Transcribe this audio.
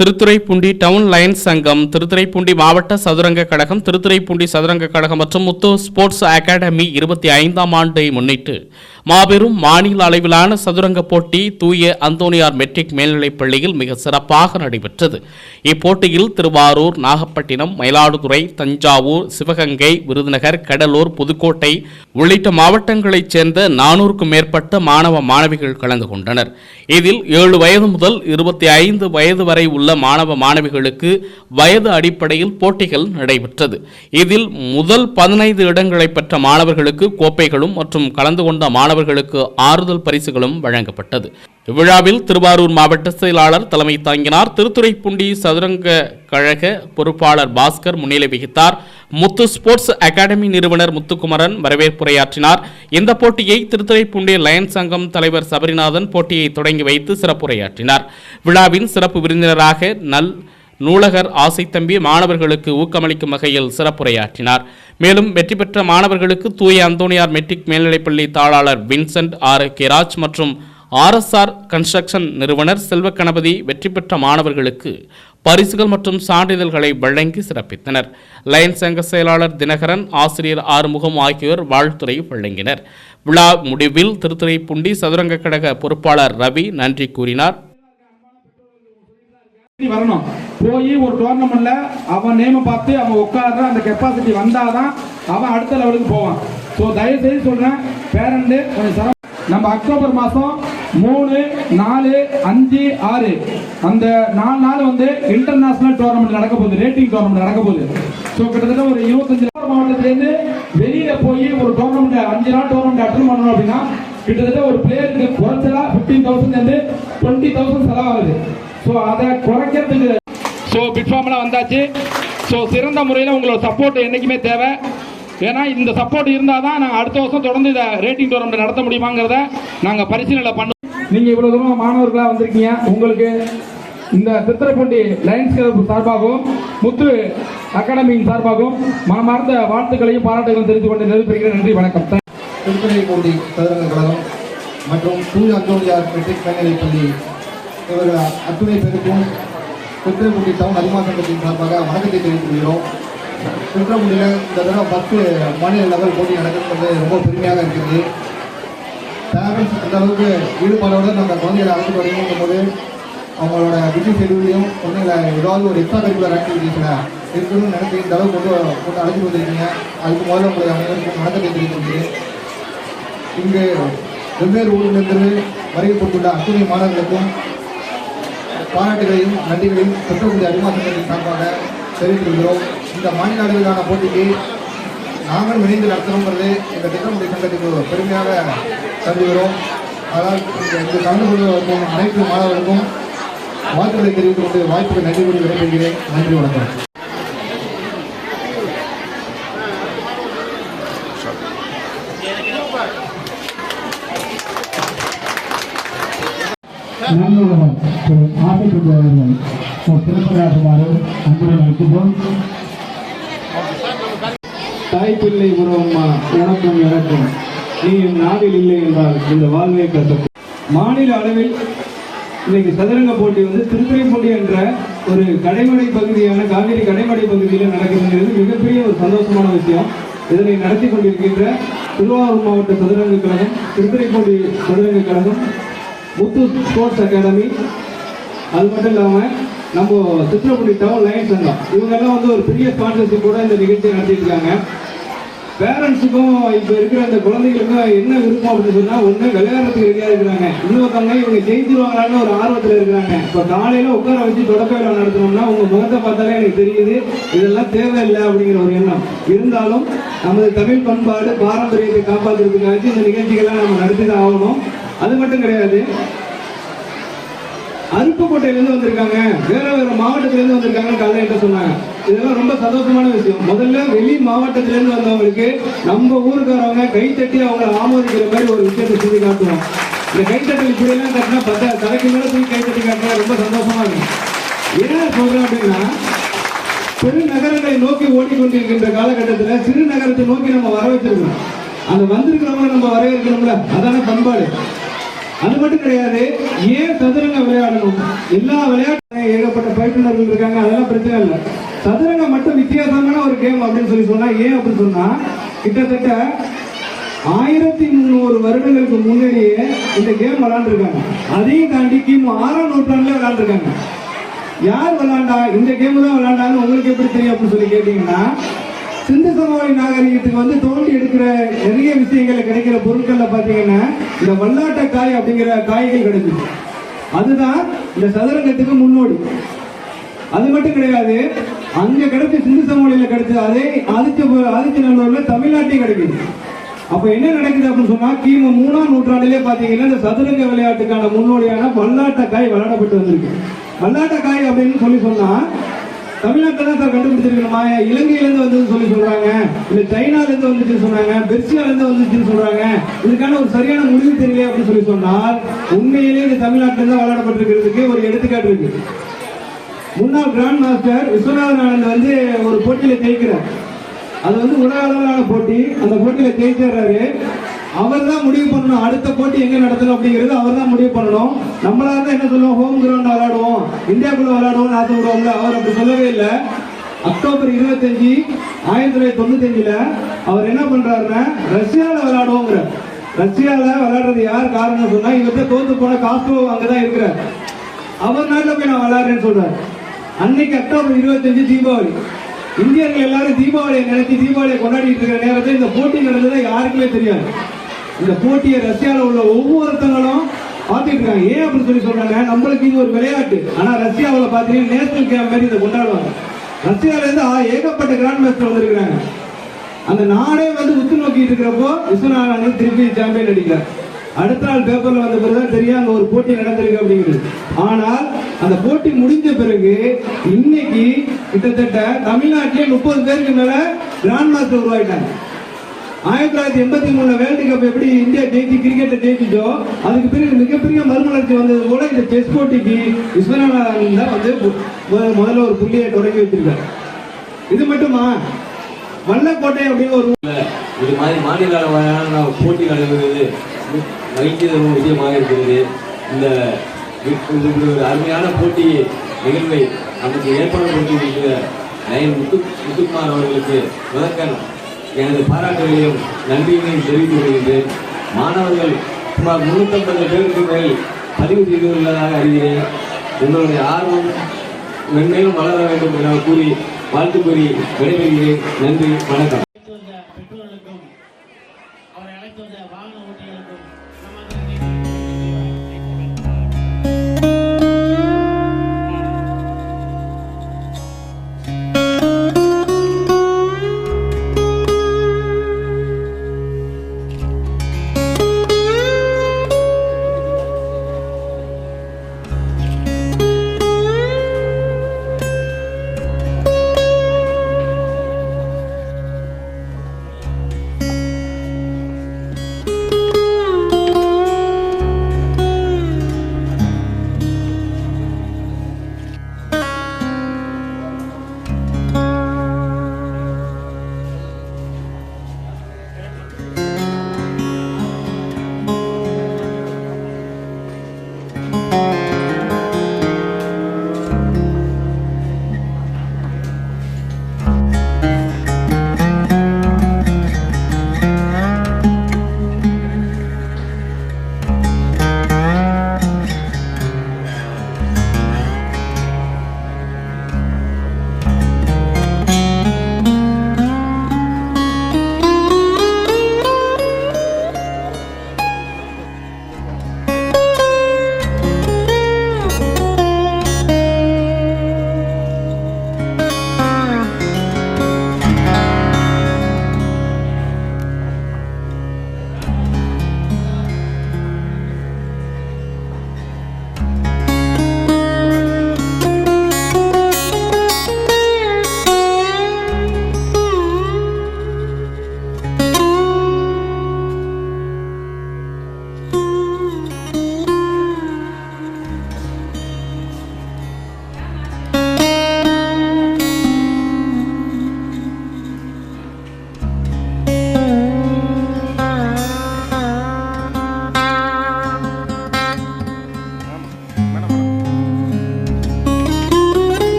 Thiruthuraipoondi down Lions சங்கம் திருத்துறைப்பூண்டி மாவட்ட சதுரங்க கழகம் திருத்துறைப்பூண்டி சதுரங்க கழகம் மற்றும் முத்து ஸ்போர்ட்ஸ் அகாடமி இருபத்தி ஐந்தாம் ஆண்டை முன்னிட்டு மாபெரும் மாநில அளவிலான சதுரங்க போட்டி தூய அந்தோனியார் மெட்ரிக் மேல்நிலைப் பள்ளியில் மிக சிறப்பாக நடைபெற்றது. இப்போட்டியில் திருவாரூர் நாகப்பட்டினம் மயிலாடுதுறை தஞ்சாவூர் சிவகங்கை விருதுநகர் கடலூர் புதுக்கோட்டை உள்ளிட்ட மாவட்டங்களைச் சேர்ந்த நானூறுக்கும் மேற்பட்ட மாணவ மாணவிகள் கலந்து கொண்டனர். இதில் ஏழு வயது முதல் இருபத்தி ஐந்து வயது வரை உள்ள மாணவ மாணவிகளுக்கு வயது அடிப்படையில் போட்டிகள் நடைபெற்றது. இதில் முதல் பதினைந்து இடங்களை பெற்ற மாணவர்களுக்கு கோப்பைகளும் மற்றும் கலந்து கொண்ட மாணவர்களுக்கு ஆறுதல் பரிசுகளும் வழங்கப்பட்டது. இவ்விழாவில் திருவாரூர் மாவட்ட செயலாளர் தலைமை தாங்கினார். திருத்துறைப்பூண்டி சதுரங்க கழக பொறுப்பாளர் பாஸ்கர் முன்னிலை வகித்தார். முத்து ஸ்போர்ட்ஸ் அகாடமி நிறுவனர் முத்துக்குமரன் வரவேற்புரையாற்றினார். இந்த போட்டியை திருத்துறைப்பூண்டி லயன்ஸ் சங்கம் தலைவர் சபரிநாதன் போட்டியை தொடங்கி வைத்து சிறப்புரையாற்றினார். விழாவின் சிறப்பு விருந்தினராக நல் நூலகர் ஆசை தம்பி மாணவர்களுக்கு ஊக்கமளிக்கும் வகையில் சிறப்புரையாற்றினார். மேலும் வெற்றி பெற்ற மாணவர்களுக்கு தூய அந்தோனியார் மெட்ரிக் மேல்நிலைப்பள்ளி தாளாளர் வின்சென்ட் ஆர் கேராஜ் மற்றும் ஆர்எஸ்ஆர் கன்ஸ்ட்ரக்ஷன் நிறுவனர் செல்வ கணபதி வெற்றி பெற்ற மாணவர்களுக்கு பரிசுகள் மற்றும் சான்றிதழ்களை வழங்கி சிறப்பித்தனர். லயன்ஸ் சங்க செயலாளர் தினகரன் ஆசிரியர் ஆறுமுகம் ஆகியோர் வாழ்த்துறை வழங்கினர். விழா முடிவில் திருத்துறைப்பூண்டி சதுரங்க கழக பொறுப்பாளர் ரவி நன்றி கூறினார். வரணும். போய் ஒரு டோர்னமெண்ட்ல அவன் நேம பார்த்து அவன் உட்கார்ற அந்த கெப்பாசிட்டி வந்தாதான் அவன் அடுத்த லெவலுக்கு போவான். ஸோ தயவு செய்து சொல்றேன் பேரண்ட் கொஞ்சம் நம்ம அக்டோபர் மாதம் மூணு நாலு அஞ்சு ஆறு. அந்த நாலு நாள் வந்து இன்டர்நேஷனல் டோர்னமெண்ட் நடக்க போகுது ரேட்டிங் டோர்னமெண்ட் நடக்க போகுது. ஸோ கிட்டத்தட்ட ஒரு இருபத்தஞ்சு மாவட்டத்திலேருந்து வெளியில போய் ஒரு டோர்னமெண்ட் அஞ்சு நாள் டோர்னமெண்ட் அட்டன் பண்ணணும் அப்படின்னா கிட்டத்தட்ட ஒரு பிளேயருக்கு குறைச்சலா ஃபிஃப்டீன் தௌசண்ட் இருந்து டுவெண்ட்டி தௌசண்ட் செலவாகுது. ஸோ அதை குறைக்கிறதுக்கு ஸோ பிட்ஃபார்ம்லாம் வந்தாச்சு. ஸோ சிறந்த முறையில் உங்களோட சப்போர்ட் என்றைக்குமே தேவை. ஏன்னா இந்த சப்போர்ட் இருந்தால் தான் நாங்கள் அடுத்த வருஷம் தொடர்ந்து இதை ரேட்டிங் டோர்னமெண்ட் நடத்த முடியுமாங்கிறத நாங்கள் பரிசீலனை பண்ணோம். நீங்கள் இவ்வளோ தூரம் மாணவர்களாக வந்திருக்கீங்க. உங்களுக்கு இந்த திருத்துறைப்பூண்டி லயன்ஸ் கிளப் சார்பாகவும் முத்து அகாடமியின் சார்பாகவும் மனமார்ந்த வாழ்த்துக்களையும் பாராட்டுகளையும் தெரிவித்துக் கொண்டு நிறைவு நன்றி வணக்கம். திருத்துறைப்பூண்டி சதுரங்க கழகம் மற்றும் தூய அந்தோனியார் மெட்ரிக் மேல்நிலைப் பள்ளி இவர்கள் அத்துணை பேருக்கும் திருத்துறைப்பூண்டி டவுன் அதிமா சங்கத்தின் சார்பாக வணக்கத்தை தெரிவித்துக் கொள்கிறோம். திருத்துறைப்பூண்டியில் இந்த தடவை பத்து மாநில லெவல் போட்டி நடக்கிறது ரொம்ப பெருமையாக இருக்குது. பேரண்ட்ஸ் அந்த அளவுக்கு ஈடுபாடோடு நம்ம குழந்தைகளை அழைத்து வரணும் போது அவங்களோட பிஸி ஷெடியூலையும் குழந்தைகளை ஏதாவது ஒரு எக்ஸ்ட்ரா கரிக்குலர் ஆக்டிவிட்டீஸில் இருக்கணும்னு நினைச்சு இந்த அளவுக்கு கொண்டு கொண்டு அழைச்சிட்டு வந்திருக்கீங்க. அதுக்கு முதல்ல உங்களுடைய அனைவருக்கும் வணக்கத்தை தெரிவித்துக்கிறேன் இங்கு வெவ்வேறு ஊரிலிருந்து வருகை கொண்டுள்ள அத்துணை மாணவர்களுக்கும் பாராட்டுகளையும் நன்றிகளையும் பெற்றோர்களுடைய அறிமுகத்தின் சார்பாக தெரிவித்துக் கொள்கிறோம். இந்த மாநில அளவிலான போட்டிக்கு நாங்களும் இணைந்து நடத்தணுங்கிறது இந்த திட்டமுடைய சங்கத்துக்கு பெருமையாக கருதுகிறோம். அதனால் இந்த கலந்து கொள்வதற்கும் அனைத்து மாணவர்களுக்கும் வாழ்த்துக்களை தெரிவித்துக் கொண்டு வாய்ப்புக்கு நன்றி கூறி விடைபெறுகிறேன். நன்றி வணக்கம். நன்னுள்ளவன் திரு ஆசிரியர் அன்புடன் அழைக்கின்றோம் தாய் பிள்ளை உறவம்மா. உனக்கும் எனக்கும் நீ என் நாவில் இல்லை என்றால் இந்த வாழ்வை கற்றுக்கும் மாநில அளவில் இன்னைக்கு சதுரங்க போட்டி வந்து திருத்துறைப்பூண்டி என்ற ஒரு கடைமடை பகுதியான காவிரி கடைமடை பகுதியில் நடக்கிறது மிகப்பெரிய ஒரு சந்தோஷமான விஷயம். இதனை நடத்தி கொண்டிருக்கின்ற திருவாரூர் மாவட்ட சதுரங்க கழகம் திருத்துறைப்பூண்டி சதுரங்க கழகம் முத்து ஸ்போர்ட்ஸ் அகாடமி அது மட்டும் இல்லாமல் நம்ம திருச்சிராப்பள்ளி டவுன் லைன் சங்கம் இவங்கெல்லாம் வந்து ஒரு பெரிய ஸ்பான்சர்ஷிப் கூட இந்த நிகழ்ச்சியை நடத்திட்டு இருக்காங்க. பேரண்ட்ஸுக்கும் இப்போ இருக்கிற அந்த குழந்தைகளுக்கும் என்ன விருப்பம் அப்படின்னு சொன்னால் ஒன்று விளையாடுறதுக்கு ரெடியாக இருக்கிறாங்க. இன்னொருத்தவங்க இவங்க ஜெயிச்சிருவாங்களான்னு ஒரு ஆர்வத்தில் இருக்கிறாங்க. இப்போ காலையில் உட்கார வச்சு தொடக்க விழா நடத்தணும்னா உங்கள் முகத்தை பார்த்தாலே எனக்கு தெரியுது இதெல்லாம் தேவையில்லை அப்படிங்கிற ஒரு எண்ணம். இருந்தாலும் நமது தமிழ் பண்பாடு பாரம்பரியத்தை காப்பாற்றுறதுக்காக இந்த நிகழ்ச்சிகள்லாம் நம்ம நடத்தி தான் ஆகணும். அது மட்டும் கிடையாது அருப்புக்கோட்டையிலேருந்து வந்திருக்காங்க. வேற வேற மாவட்டத்திலேருந்து வந்திருக்காங்கன்னு காலையில் என்கிட்ட சொன்னாங்க. இதெல்லாம் ரொம்ப சந்தோஷமான விஷயம். முதல்ல வெளி மாவட்டத்திலேருந்து வந்தவங்களுக்கு நம்ம ஊருக்காரவங்க கைத்தட்டி அவங்களை ஆமோதிக்கிற மாதிரி ஒரு விஷயத்தை செஞ்சு காட்டுவோம். இந்த கைத்தட்டல் இப்படியெல்லாம் கட்டினா பத்தா தலைக்கு மேலே போய் கைத்தட்டி காட்டினா ரொம்ப சந்தோஷமா இருக்கும். ஏன் சொல்கிறேன் அப்படின்னா பெருநகரங்களை நோக்கி ஓடிக்கொண்டிருக்கின்ற காலகட்டத்தில் சிறு நகரத்தை நோக்கி நம்ம வர வச்சிருக்கோம் அந்த வந்திருக்கிறவங்க நம்ம வரவேற்கணும்ல அதான பண்பாடு. அது மட்டும் கிடையாது ஏன் சதுரங்க விளையாடணும். எல்லா விளையாட்டு ஏகப்பட்ட பயிற்றுநர்கள் இருக்காங்க அதெல்லாம் பிரச்சனை இல்லை. சதுரங்க மட்டும் வித்தியாசமான ஒரு கேம் அப்படின்னு சொல்லி சொன்னா ஏன் அப்படின்னு சொன்னா கிட்டத்தட்ட ஆயிரத்தி முந்நூறு வருடங்களுக்கு முன்னாடியே இந்த கேம் விளாண்டுருக்காங்க. அதையும் தாண்டி கிமு ஆறாம் நூற்றாண்டுல விளாண்டுருக்காங்க. யார் விளாண்டா? இந்த கேம் தான் விளாண்டான்னு உங்களுக்கு எப்படி தெரியும் அப்படின்னு சொல்லி கேட்டீங்கன்னா சிந்து சமவெளி நாகரிகத்துக்கு வந்து தோண்டி எடுக்கிற நிறைய விஷயங்கள் கிடைக்கிற பொருட்கள்ல பாத்தீங்கன்னா இந்த வல்லாட்ட காய் அப்படிங்கிற காய்கள் கிடைக்குது அதுதான் இந்த சதுரங்கத்துக்கு முன்னோடி. அது மட்டும் கிடையாது அங்க கிடைச்ச சிந்து சமவெளியில கிடைச்ச அதே ஆதித்த ஆதித்த நல்லூர்ல தமிழ்நாட்டையும் கிடைக்குது. அப்ப என்ன நடக்குது அப்படின்னு சொன்னா கிமு மூணாம் நூற்றாண்டிலே பாத்தீங்கன்னா இந்த சதுரங்க விளையாட்டுக்கான முன்னோடியான வல்லாட்ட காய் விளையாடப்பட்டு வந்திருக்கு. வல்லாட்ட காய் அப்படின்னு சொல்லி சொன்னா தமிழ்நாட்டில் தான் சார் கண்டுபிடிச்சிருக்கணுமா. இலங்கையில வந்ததுன்னு சொல்லி சொல்றாங்க. இல்ல சைனால இருந்து வந்துச்சுன்னு சொன்னாங்க. பெர்சியால இருந்து வந்துச்சுன்னு சொல்றாங்க. இதுக்கான ஒரு சரியான முடிவு தெரியல அப்படின்னு சொல்லி சொன்னால் உண்மையிலேயே இது தமிழ்நாட்டில விளையாடப்பட்டிருக்கிறதுக்கு ஒரு எடுத்துக்காட்டு இருக்கு. முன்னாள் கிராண்ட் மாஸ்டர் விஸ்வநாதன் ஆனந்த் வந்து ஒரு போட்டியில ஜெயிக்கிறார். அது வந்து உலக அளவிலான போட்டி. அந்த போட்டியில ஜெயிச்சிடுறாரு. அவர் தான் முடிவு பண்ணணும். அடுத்த போட்டி எங்க நடத்தணும் அப்படிங்கிறது அவர் தான் முடிவு பண்ணணும். நம்மளா இருந்தா என்ன சொல்லுவோம்? ஹோம் கிரவுண்ட் விளையாடுவோம். இந்தியாக்குள்ள விளையாடுவோம் ஆசைப்படுவோம்ல அவர் அப்படி சொல்லவே இல்லை. அக்டோபர் இருபத்தஞ்சு ஆயிரத்தி தொள்ளாயிரத்தி தொண்ணூத்தஞ்சுல அவர் என்ன பண்றாருன்னா ரஷ்யாவில் விளையாடுவோங்கிற. ரஷ்யாவில் விளையாடுறது யார் காரணம் சொன்னா இவர்கிட்ட தோத்து போன காஸ்ட்ரோ அங்கதான் இருக்கிறார். அவர் நாட்டில் போய் நான் விளையாடுறேன்னு சொல்றாரு. அன்னைக்கு அக்டோபர் இருபத்தஞ்சு தீபாவளி. இந்தியர்கள் எல்லாரும் தீபாவளியை நினைச்சு தீபாவளியை கொண்டாடிட்டு இருக்கிற நேரத்தில் இந்த போட்டி நடந்தது யாருக்குமே தெரியாது. இந்த போட்டியை ரஷ்யாவில் உள்ள ஒவ்வொருத்தங்களும் பார்த்துட்டு இருக்காங்க. ஏன் அப்படின்னு சொல்லி சொல்றாங்க? நம்மளுக்கு இது ஒரு விளையாட்டு. ஆனா ரஷ்யாவில் பார்த்தீங்கன்னா நேஷனல் கேம் மாதிரி இதை கொண்டாடுவாங்க. ரஷ்யால இருந்து ஆ- ஏகப்பட்ட கிராண்ட் மாஸ்டர் வந்திருக்கிறாங்க. அந்த நாடே வந்து உத்து நோக்கிட்டு இருக்கிறப்போ விஸ்வநாதன் திருப்பி சாம்பியன் அடிக்கிறார். அடுத்த நாள் பேப்பர்ல வந்த பிறகுதான் தெரியும் அங்க ஒரு போட்டி நடந்திருக்கு அப்படிங்கிறது. ஆனால் அந்த போட்டி முடிஞ்ச பிறகு இன்னைக்கு கிட்டத்தட்ட தமிழ்நாட்டிலே முப்பது பேருக்கு மேல கிராண்ட் மாஸ்டர் உருவாயிட்டாங்க. ஆயிரத்தி தொள்ளாயிரத்தி எண்பத்தி மூணு வேர்ல்டு கப் எப்படி இந்தியா ஜெயிச்சு கிரிக்கெட்ல ஜெயிச்சுச்சோ அதுக்கு பிறகு மிகப்பெரிய மறுமலர்ச்சி வந்தது போல இந்த செஸ் போட்டிக்கு விஸ்வநாதன் தான் வந்து முதல்ல ஒரு புள்ளியை தொடங்கி வச்சிருக்காரு. இது மட்டுமா? வல்லக்கோட்டை அப்படின்னு ஒரு இது மாதிரி மாநில அளவிலான போட்டி நடைபெறுவது மகிழ்ச்சி விஜயமாக விஷயமாக இருக்கிறது. இந்த இது ஒரு அருமையான போட்டி நிகழ்வை நமக்கு ஏற்படுத்தியிருக்கிற நயன் முத்து முத்துக்குமார் அவர்களுக்கு முதற்கண் எனது பாராட்டுகளையும் நன்றியினையும் தெரிவித்துக் கொள்கின்றேன். மாணவர்கள் சுமார் முன்னூற்றம்பது பேருக்கு மேல் பதிவு செய்துள்ளதாக அறிகிறேன். உங்களுடைய ஆர்வம் மென்மேலும் வளர வேண்டும் என கூறி வாழ்த்து கூறி விடைபெறுகிறேன். நன்றி வணக்கம். பெற்றோர்களுக்கும் அவரை அழைத்து வந்த வாகன